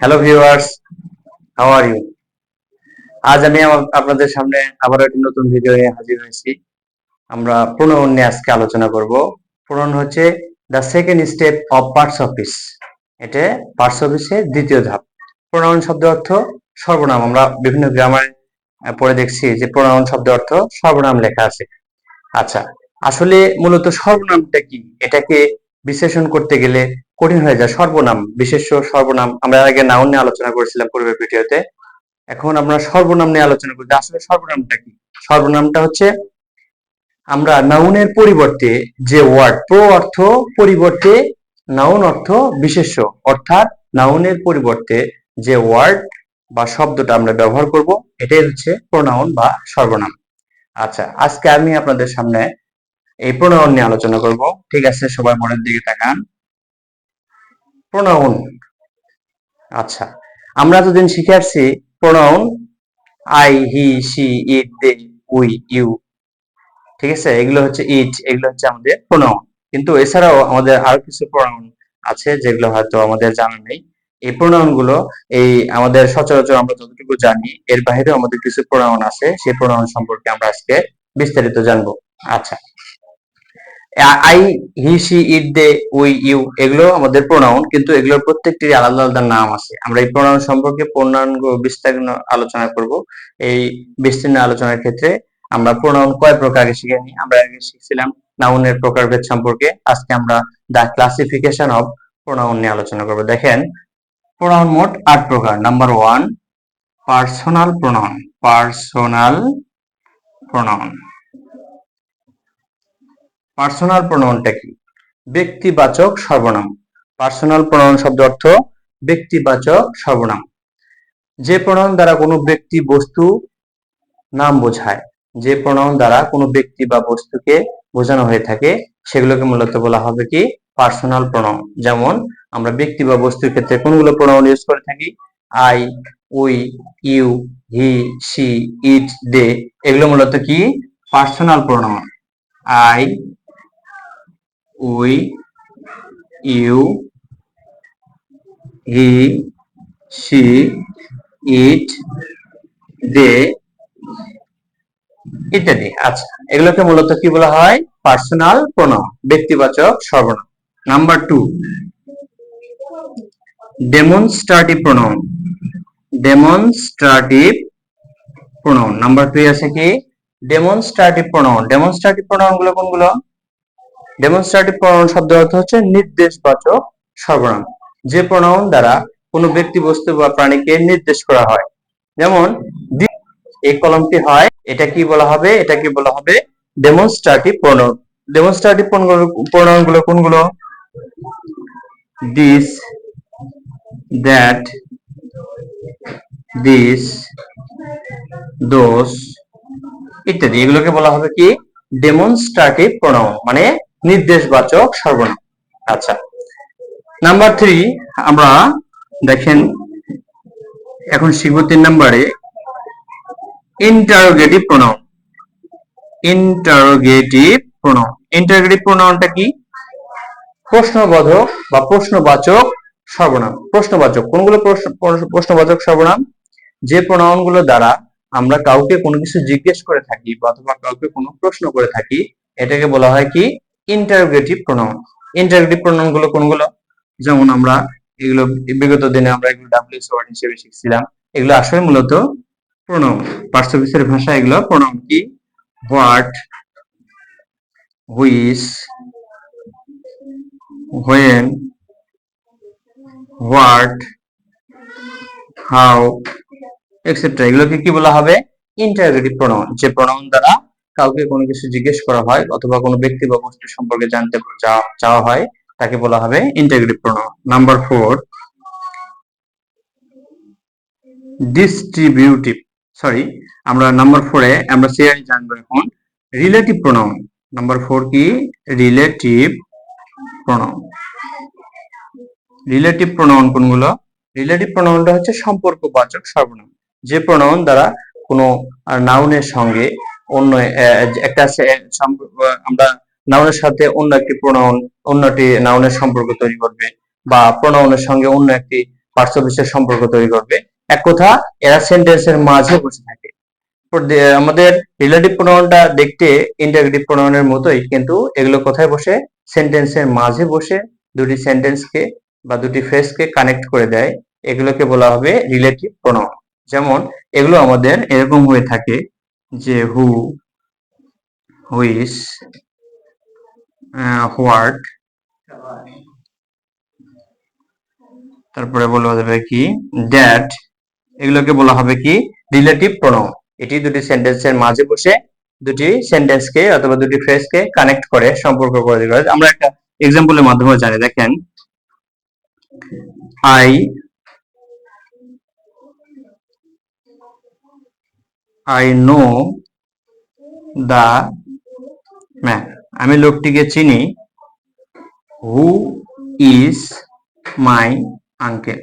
Hello viewers how are you আজ আমি আপনাদের সামনে আবার একটি নতুন ভিডিও নিয়ে হাজির হয়েছি। আমরা প্রণয়ন নিয়ে আজকে আলোচনা করব। প্রণয়ন হচ্ছে the second step of parts of speech এটা পার্টস অফিসের দ্বিতীয় ধাপ। প্রণয়ন শব্দ অর্থ সর্বনাম। আমরা বিভিন্ন গ্রামারে পড়ে দেখছি যে প্রণয়ন শব্দ অর্থ সর্বনাম লেখা আছে। আচ্ছা আসলে মূলত সর্বনামটা কি? এটাকে বিশ্লেষণ করতে গেলে কঠিন হয়ে যায়, সর্বনাম বিশেষ সর্বনাম। আমরা আগে নাউন নিয়ে আলোচনা করেছিলাম পূর্বের ভিডিওতে। এখন আমরা সর্বনাম নিয়ে আলোচনা করছি আসলে সর্বনামটা কি? সর্বনামটা হচ্ছে আমরা নাউনের পরিবর্তে যে ওয়ার্ড প্রো অর্থ পরিবর্তে নাউন অর্থ বিশেষ্য। অর্থাৎ নাউনের পরিবর্তে যে ওয়ার্ড বা শব্দটা আমরা ব্যবহার করব, এটাই হচ্ছে প্রোনাউন বা সর্বনাম। আচ্ছা আজকে আমি আপনাদের সামনে এই প্রোনাউন নিয়ে আলোচনা করব। ঠিক আছে, সবাই মনের দিকে তাকান। প্রোনাউন আচ্ছা আমরা এতদিন শিখে আসছি pronoun I, he she it they we, you, ঠিক আছে? এগুলো হচ্ছে ইট, এগুলো হচ্ছে আমাদের প্রোনাউন কিন্তু এছাড়াও আমাদের আরও কিছু প্রোনাউন আছে যেগুলো হয়তো আমাদের জানা নেই। এই প্রোনাউনগুলো এই আমাদের সচরাচর আমরা যতটুকু জানি, এর বাইরেও আমাদের কিছু প্রোনাউন আছে। সেই প্রোনাউন সম্পর্কে আমরা আজকে বিস্তারিত জানব। আচ্ছা I, he, she, it, they, we, you এগুলো আমাদের প্রোনাউন কিন্তু এগুলোর প্রত্যেকটির আলাদা আলাদা নাম আছে। আমরা এই প্রোনাউন সম্পর্কে পূর্ণাঙ্গ বিস্তারিত আলোচনা করব। এই বিস্তীর্ণ আলোচনার ক্ষেত্রে আমরা প্রোনাউন কয় প্রকার শিখে নিই? আমরা আগে শিখছিলাম নাউনের প্রকারভেদ সম্পর্কে। আজকে আমরা দা ক্লাসিফিকেশন অফ প্রোনাউন নিয়ে আলোচনা করব। দেখেন প্রোনাউন মোট আট প্রকার। Number one personal pronoun personal pronoun personal প্রণয়নটা কি? ব্যক্তিবাচক সর্বনাম। পার্সোনাল প্রণয়ন শব্দ অর্থ ব্যক্তিবাচক সর্বনাম। যে প্রণয়ন দ্বারা কোনো ব্যক্তি বস্তু নাম বোঝায়, যে প্রণয়ন দ্বারা কোনো ব্যক্তি বা বস্তুকে বোঝানো হয়ে থাকে, সেগুলোকে মূলত বলা হবে কি? পার্সোনাল প্রণয়ন যেমন, আমরা ব্যক্তি বা বস্তুর ক্ষেত্রে কোনগুলো প্রোনাউন ইউজ করে থাকি? I we you he she it they এগুলো মূলত কি? Personal pronoun I we you he she it they ইত্যাদি। আচ্ছা এগুলোকে মূলত কি বলা হয়? পার্সোনাল প্রোনাউন, ব্যক্তিবাচক সর্বনাম। Number two, demonstrative pronoun. Demonstrative pronoun. Number two আছে কি? ডেমনস্ট্রাটিভ প্রোনাউন। ডেমনস্ট্রাটিভ প্রোনাউনগুলো কোনগুলো? ডেমনস্ট্রেটিভ প্রোনাউন শব্দ অর্থ হচ্ছে নির্দেশবাচক সর্বনাম। যে প্রোনাউন দ্বারা কোনো ব্যক্তি, বস্তু বা প্রাণীকে নির্দেশ করা হয়। যেমন এই কলমটি হয়, এটা কি বলা হবে? এটা কি বলা হবে? ডেমনস্ট্রেটিভ প্রোনাউন ডেমনস্ট্রেটিভ প্রোনাউনগুলো কোনগুলো? দিস দ্যাট দিস দোস ইত্যাদি। এগুলোকে বলা হবে কি? ডেমনস্ট্রেটিভ প্রোনাউন মানে নির্দেশবাচক সর্বনাম। আচ্ছা নাম্বার থ্রি আমরা দেখেন, এখন শিখব তিন নম্বরে interrogative pronoun interrogative pronoun interrogative প্রোনাউনটা কি? প্রশ্নবোধক বা প্রশ্নবাচক সর্বনাম। প্রশ্নবাচক, কোনগুলো প্রশ্ন- প্রশ্নবাচক সর্বনাম? যে প্রোনাউনগুলো দ্বারা আমরা কাউকে কোনো কিছু জিজ্ঞেস করে থাকি অথবা কাউকে কোনো প্রশ্ন করে থাকি, এটাকে বলা হয় কি? ইন্টারোগেটিভ প্রোনাউন ইন্টারোগেটিভ প্রোনাউনগুলো কোনগুলো? যেমন আমরা এগুলো বিগত দিনে আমরা এগুলো ডাব্লিউএস ওয়ার্ড হিসেবে শিখছিলাম। এগুলো আসলে মূলত প্রোনাউন পার্টস অফিসের ভাষা এগুলো প্রোনাউন কি? হোয়াট হুইস হোয়েন হোয়াট হাউ এক্সেট্রা এগুলোকে কি বলা হবে? ইন্টারোগেটিভ প্রোনাউন যে প্রোনাউন দ্বারা কাউকে কোনো কিছু জিজ্ঞেস করা হয় অথবা কোনো ব্যক্তি বা বস্তু সম্পর্কে জানতে চাওয়া হয়, তাকে বলা হবে interrogative pronoun number four distributive sorry আমরা নাম্বার ফোরে আমরা সিআই জানব এখন। রিলেটিভ প্রোনাউন নাম্বার ফোর কি? রিলেটিভ প্রোনাউন রিলেটিভ প্রোনাউন কোনগুলো? রিলেটিভ প্রোনাউনটা হচ্ছে সম্পর্কবাচক সর্বনাম। যে প্রোনাউন দ্বারা কোনো নাউনের সঙ্গে অন্য একটা আমরা নাউনের সাথে অন্য একটি প্রোনাউন অন্যটি নাউনের সম্পর্ক তৈরি করবে বা প্রোনাউনের সঙ্গে অন্য একটি পার্শ্ব বিশ্বের সম্পর্ক তৈরি করবে। এক কথা, এরা সেন্টেন্সের মাঝে বসে থাকে। আমাদের রিলেটিভ প্রোনাউনটা দেখতে ইন্টারগ্রেটিভ প্রোনাউনের মতোই, কিন্তু এগুলো কোথায় বসে? সেন্টেন্সের মাঝে বসে দুটি সেন্টেন্সকে বা দুটি ফ্রেজকে কানেক্ট করে দেয়। এগুলোকে বলা হবে রিলেটিভ প্রোনাউন। যেমন, এগুলো আমাদের এরকম হয়ে থাকে যে হু হুইস হোয়াট তারপরে বলা যাবে কি দ্যাট এগুলোকে বলা হবে কি রিলেটিভ প্রোনাউন এটি দুটি সেন্টেন্সের মাঝে বসে দুটি সেন্টেন্সকে অথবা দুটি ফ্রেজকে কানেক্ট করে, সম্পর্ক করে দিবে আমরা একটা এক্সাম্পলের মাধ্যমে জানি, দেখেন। I I know the man আমি লোকটিকে চিনি। হু ইজ মাই আঙ্কেল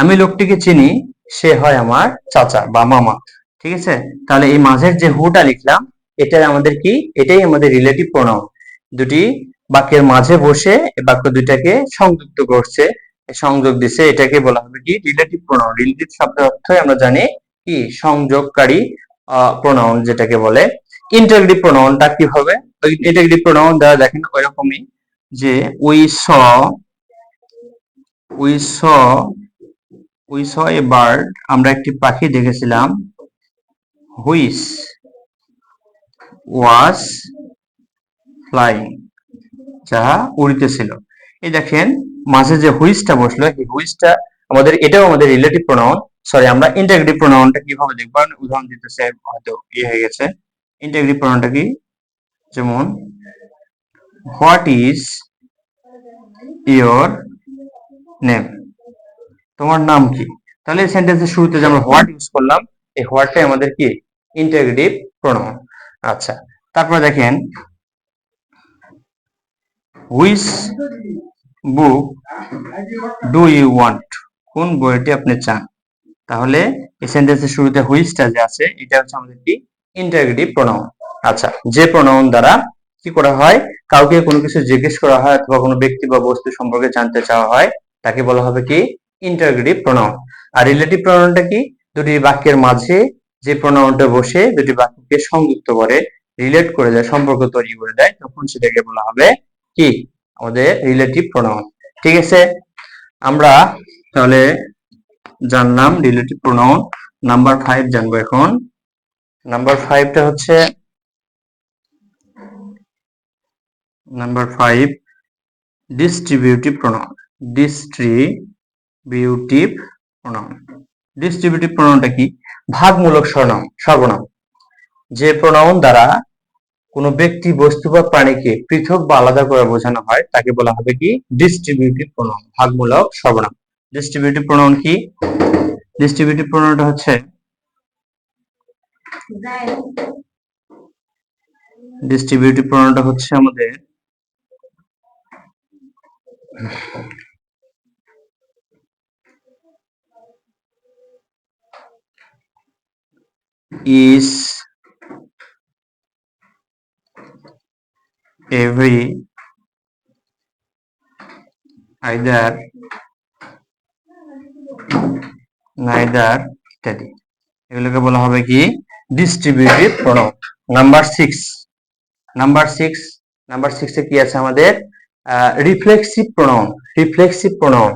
আমি লোকটিকে চিনি, সে হয় আমার চাচা বা মামা। ঠিক আছে? তাহলে এই মাঝের যে হুটা লিখলাম এটা আমাদের কি? এটাই আমাদের রিলেটিভ প্রোনাউন দুটি বাক্যের মাঝে বসে বাক্য দুইটাকে সংযুক্ত করছে। সংযোগ দিছে। এটাকে বলা হবে কি? রিলেটিভ প্রোনাউন রিলেটিভ শব্দের অর্থই আমরা জানি কি? সংযোগকারী প্রোনাউন যেটাকে বলে। ইন্টারগ্রেটিভ প্রোনাউনটা কি হবে? ওই ইন্টারগ্রেটিভ প্রোনাউন দ্বারা দেখেন ওইরকমই যে we saw we saw we saw a bird আমরা একটি পাখি দেখেছিলাম হুইস ওয়াজ ফ্লাইং যাহা উড়িতেছিল। এই দেখেন, মাঝে যে হুইসটা বসল এই হুইসটা আমাদের, এটাও আমাদের রিলেটিভ প্রোনাউন সরি আমরা ইন্টাগ্রেটিভ প্রোনাউনটা কীভাবে দেখব? আমি উদাহরণ দিতেছে হয়তো ইয়ে হয়ে গেছে। ইন্টাগ্রেটিভ প্রোনাউনটা কি? যেমন হোয়াট ইজ ইয়োর নেম তোমার নাম কি? তাহলে সেন্টেন্সের শুরুতে যে আমরা হোয়াট ইউজ করলাম, এই হোয়াটটাই আমাদের কি? ইন্টাগ্রেটিভ প্রোনাউন আচ্ছা তারপরে দেখেন হুইস বুক ডু ইউ ওয়ান্ট কোন বইটি আপনি চান? তাহলে এই সেন্টেন্সের শুরুতে হুইসটা যে আছে, এটা হচ্ছে আমাদের কি? ইন্টারগ্রেটিভ প্রোনাউন আচ্ছা যে প্রোনাউন দ্বারা কি করা হয়? কাউকে কোনো কিছু জিজ্ঞেস করা হয় অথবা কোনো ব্যক্তি বা বস্তু সম্পর্কে জানতে চাওয়া হয়, তাকে বলা হবে কি? ইন্টারগ্রেটিভ প্রোনাউন আর রিলেটিভ প্রোনাউনটা কি? দুটি বাক্যের মাঝে যে প্রোনাউনটা বসে, দুটি বাক্যকে সংযুক্ত করে রিলেট করে দেয়, সম্পর্ক তৈরি করে দেয়, তখন সেটাকে বলা হবে কি? আমাদের রিলেটিভ প্রোনাউন ঠিক আছে? আমরা তাহলে জানলাম রিলেটিভ প্রোনাউন নাম্বার ফাইভ জানব এখন। নাম্বার ফাইভটা হচ্ছে number five distributive pronoun distributive pronoun distributive প্রোনাউনটা কি? ভাগমূলক সর্বনাম সর্বনাম। যে প্রোনাউন দ্বারা কোনো ব্যক্তি বস্তু বা প্রাণীকে পৃথক বা আলাদা করে বোঝানো হয়, তাকে বলা হবে কি? ডিস্ট্রিবিউটিভ প্রোনাউন ভাগমূলক সর্বনাম। ডিস্ট্রিবিউটিভ প্রোনাউন কি? ডিস্ট্রিবিউটিভ প্রোনাউনটা হচ্ছে ডিস্ট্রিবিউটিভ প্রোনাউনটা হচ্ছে আমাদের is every either neither ইত্যাদি এগুলোকে বলা হবে কি? Distributive pronoun number six number six number সিক্সে কি আছে আমাদের? Reflexive pronoun reflexive pronoun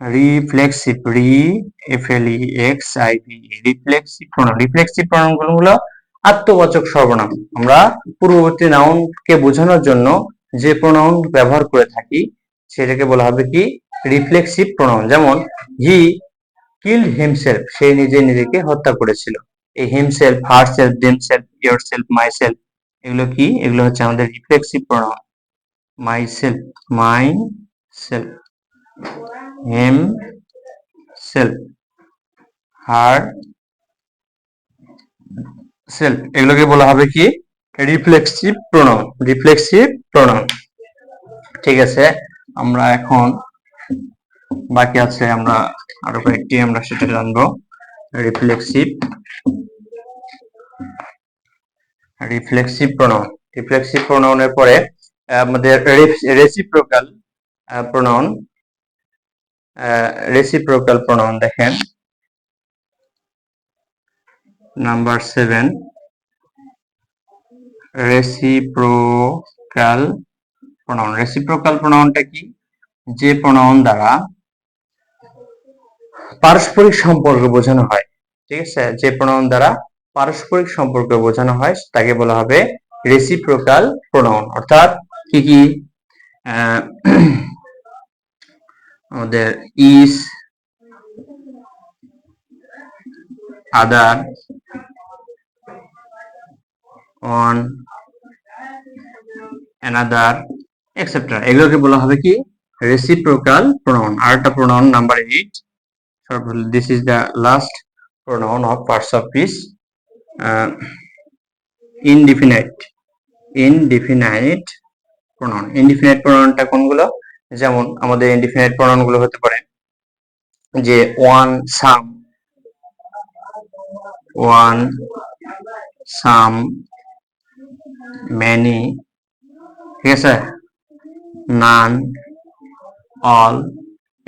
reflexive re F L E X I V reflexive pronoun reflexive প্রোনাউনগুলো আত্মবাচক সর্বনাম। আমরা পূর্ববর্তী নাউন কে বোঝানোর জন্য যে প্রোনাউন ব্যবহার করে থাকি, সেটাকে বলা হবে কি? রিফ্লেক্সিভ প্রোনাউন যেমন হি কিল্ড হিমসেলফ সে নিজে নিজেকে হত্যা করেছিল। এই himself herself themself yourself myself এগুলো কি? এগুলো হচ্ছে আমাদের reflexive pronoun myself myself himself herself এগুলোকে বলা হবে কি? রিফ্লেক্সিভ প্রোনাউন রিফ্লেক্সিভ প্রোনাউন ঠিক আছে, আমরা এখন বাকি আছে আমরা আরও কয়েকটি, আমরা সেটা জানব। রিফ্লেক্সিভ রিফ্লেক্সিভ প্রোনাউন রিফ্লেক্সিভ প্রোনাউনের পরে আমাদের রেসিপ্রোকাল প্রোনাউন রেসিপ্রোকাল প্রোনাউন দেখেন। Number seven reciprocal pronoun reciprocal প্রোনাউনটা কি? যে প্রোনাউন দ্বারা পারস্পরিক সম্পর্ক বোঝানো হয়। ঠিক আছে? যে প্রোনাউন দ্বারা পারস্পরিক সম্পর্ক বোঝানো হয়, তাকে বলা হবে রেসিপ্রোকাল প্রোনাউন অর্থাৎ কি কি? আমাদের each other one another etcetera এগুলোকে বলা হবে কি? রেসিপ্রোকাল প্রোনাউন আর একটা pronoun number eight this is the last pronoun of parts of speech uh, indefinite indefinite pronoun indefinite pronounটা কোনগুলো যেমন আমাদের indefinite pronoun গুলো হতে পারে যে one some one some many ঠিক আছে none all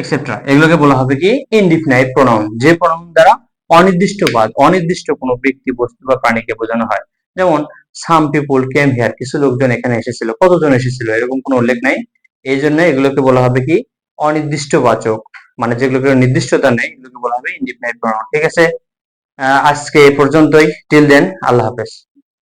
এক্সেট্রা এগুলোকে বলা হবে কি? ইনডিফিনাইট প্রোনাউন যে প্রোনাউন দ্বারা অনির্দিষ্ট অনির্দিষ্টবাদ অনির্দিষ্ট কোনো ব্যক্তি, বস্তু বা প্রাণীকে বোঝানো হয়। যেমন সাম পিপুল কেম হিয়ার কিছু লোকজন এখানে এসেছিল, কতজন এসেছিল, এরকম কোনো উল্লেখ নাই। এই জন্য এগুলোকে বলা হবে কি? অনির্দিষ্টবাচক মানে যেগুলোকে নির্দিষ্টতা নেই, এগুলোকে বলা হবে ইনডিফিনাইট প্রোনাউন ঠিক আছে? আজকে এ পর্যন্তই। টিল দেন আল্লাহ হাফেজ।